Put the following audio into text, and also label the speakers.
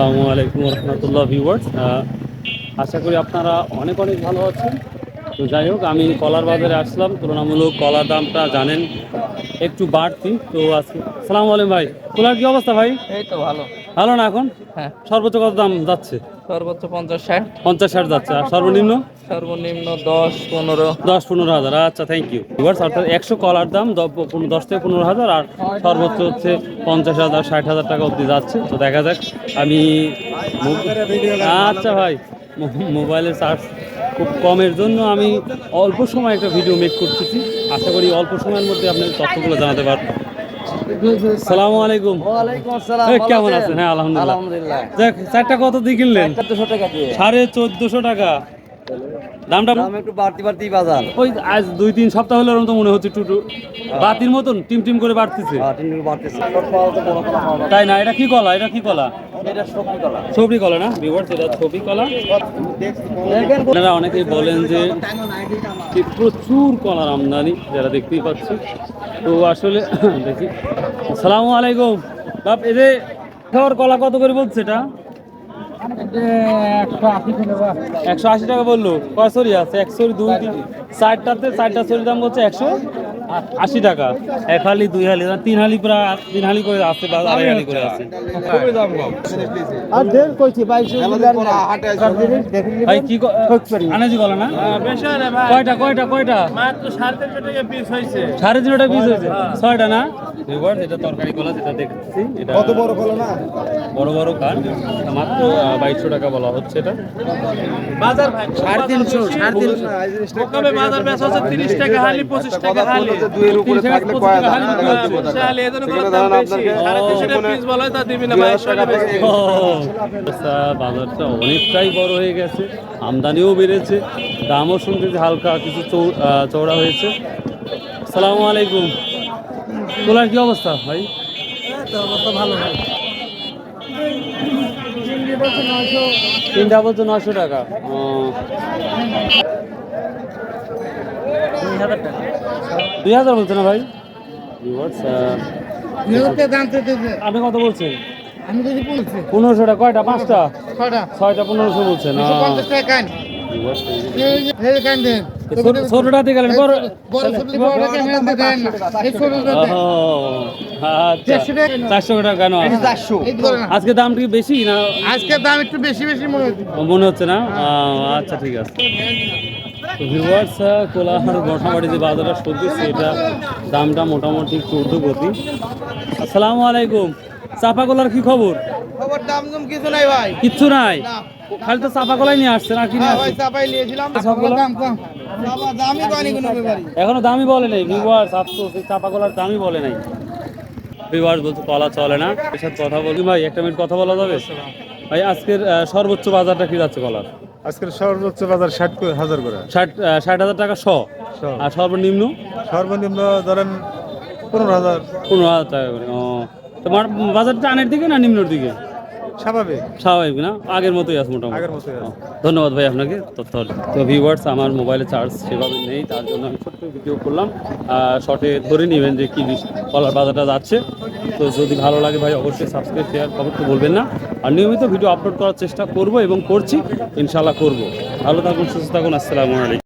Speaker 1: আসসালামু আলাইকুম রহমতুল্লাহ ভিউয়ার্স আশা করি আপনারা অনেক অনেক ভালো আছেন। তো যাই হোক, আমি কলার বাজারে আসলাম। তুলনামূলক কলার দামটা জানেন, একটু বাড়তি। তো আজকে সালাম আলাইকুম ভাই কলার কি অবস্থা ভাই?
Speaker 2: এই তো ভালো।
Speaker 1: ভালো না এখন?
Speaker 2: হ্যাঁ।
Speaker 1: সর্বোচ্চ কত দাম যাচ্ছে?
Speaker 2: সর্বোচ্চ পঞ্চাশ ষাট।
Speaker 1: পঞ্চাশ ষাট যাচ্ছে। আর সর্বনিম্ন?
Speaker 2: সর্বনিম্ন দশ পনেরো।
Speaker 1: দশ পনেরো হাজার। আচ্ছা থ্যাংক ইউ ভিউয়ার্স অর্থাৎ একশো কলার দাম দশ থেকে পনেরো হাজার আর সর্বোচ্চ হচ্ছে পঞ্চাশ হাজার ষাট হাজার টাকা অবধি যাচ্ছে। তো দেখা যাক আমি আচ্ছা ভাই মোবাইলের চার্জ খুব কমের জন্য আমি অল্প সময় একটা ভিডিও মেক করতেছি। আশা করি অল্প সময়ের মধ্যে আপনার তথ্যগুলো জানাতে পারবেন সালামু আলাইকুম।
Speaker 2: ওয়ালাইকুম আসসালাম
Speaker 1: কেমন আছেন? হ্যাঁ আলহামদুলিল্লাহ।
Speaker 2: আলহামদুলিল্লাহ।
Speaker 1: দেখ চারটা কত দিয়ে কিনলেন?
Speaker 2: চোদ্দশো টাকা দিয়ে।
Speaker 1: সাড়ে চোদ্দশো টাকা। দামটা
Speaker 2: দাম একটু বাড়তি বাড়তি বাজার।
Speaker 1: ওই আজ দুই তিন সপ্তাহ হলো এরকম তো মনে হচ্ছে টুটু। বাতির মতন টিম টিম করে বাড়তেছে।
Speaker 2: হ্যাঁ।
Speaker 1: তাই না? এটা কি কলা? এটা কি কলা?
Speaker 2: এটা
Speaker 1: না? ভিউয়ার্স এটা ছবি আপনারা অনেকেই বলেন যে প্রচুর কলার আমদানি, যারা দেখতেই পাচ্ছি তো আসলে, দেখি। আসসালামু আলাইকুম। বাপ, এই যে খাওয়ার কলা কত করে বলছে এটা? একশো আশি টাকা বলল। কয় সরি আছে? একশো দুই তিন। চারটাতে, চারটা সরির দাম বলছে একশো? আশি টাকা। এক হালি দুই হালি তিন হালি প্রায় তিন হালি করে আছে বা আড়াই হালি করে আছে
Speaker 3: আর দেড় কইছি বাইশে
Speaker 1: ভাই কি আনাজি কলা না? কয়টা কয়টা কয়টা? সাড়ে তিনটা পিস হয়েছে ছয়টা না? এবার এটা তরকারি কলা যেটা দেখছি এটা
Speaker 3: কত বড় কলা না?
Speaker 1: বড় বড় কান। মাত্র বাইশশো টাকা বলা হচ্ছে এটা।
Speaker 3: সাড়ে তিনশো সাড়ে তিনশো।
Speaker 4: তিরিশ টাকা হালি পঁচিশ টাকা হালি।
Speaker 3: দুইয়ের উপরে থাকলে কয় টাকা
Speaker 4: টাকা
Speaker 3: টাকা
Speaker 4: টাকা
Speaker 1: বাজারটা অনেকটাই বড় হয়ে গেছে আমদানিও বেড়েছে দামও শুনতেছি হালকা কিছু চৌ- আহ, চওড়া হয়েছে। সালামু আলাইকুম। তোলার কি অবস্থা ভাই? ভালো তিনটা বলছে নশো টাকা। ও। দুই হাজার বলছে না ভাই? আপনি কত বলছেন?
Speaker 3: আমি যদি বলছি।
Speaker 1: পনেরোশো টাকা কয়টা? পাঁচটা? ছয়টা। পনেরোশো বলছেন গেলেন আচ্ছা। চারশো টাকা কেন?
Speaker 3: চারশো। এই
Speaker 1: আজকে দাম কি বেশি না
Speaker 3: আজকে দাম একটু বেশি বেশি মনে হচ্ছে।
Speaker 1: মনে হচ্ছে না? আচ্ছা ঠিক আছে। ভিউয়ার্স কোলাহার মোটামুটি যে বাজারটা সত্যি এটা দামটা মোটামুটি চৌদ্দ গতি আসসালামু আলাইকুম। চাপা কলার কি খবর?
Speaker 3: খবর দাম দাম কিছু নাই ভাই।
Speaker 1: কিচ্ছু নাই? খালি তো চাপা কলাই নিয়ে আসছে না কি নিয়ে আসছে
Speaker 3: চাপাই নিয়েছিলাম? দাম কম। দামই কয়নি কোনো ব্যাপারই।
Speaker 1: এখনও দামই বলে নাই ভিউয়ার্স আফসোস এই চাপা কলার দামই বলে নাই। ভিউয়ার্স বলছে কলা চলে না। এর সাথে কথা বলি ভাই একটা মিনিট কথা বলা যাবে? ভাই আজকের সর্বোচ্চ বাজারটা কি যাচ্ছে কলার?
Speaker 5: আজকের সর্বোচ্চ বাজার ষাট করে- হাজার করে।
Speaker 1: ষাট ষাট হাজার টাকা শ। আর সর্বনিম্ন?
Speaker 5: সর্বনিম্ন ধরেন পনেরো হাজার।
Speaker 1: পনেরো হাজার টাকা করে ও। তোমার বাজারটা আনের দিকে না নিম্নর দিকে?
Speaker 5: স্বাভাবিক।
Speaker 1: স্বাভাবিক না? আগের মতোই আছে মোটামুটি।
Speaker 5: আগের মতোই আছে।
Speaker 1: ধন্যবাদ ভাই আপনাকে। তথ্য তো ভিউয়ার্স আমার মোবাইলে চার্জ সেভাবে নেই তার জন্য আমি ছোট্ট ভিডিও করলাম। শর্টে ধরে নেবেন যে কি কলার বাজারটা যাচ্ছে। তো যদি ভালো লাগে ভাই অবশ্যই সাবস্ক্রাইব শেয়ার খবর তো বলবেন না। আর নিয়মিত ভিডিও আপলোড করার চেষ্টা করব এবং করছি ইনশাল্লাহ করব। ভালো থাকুন সুস্থ থাকুন আসসালামু আলাইকুম।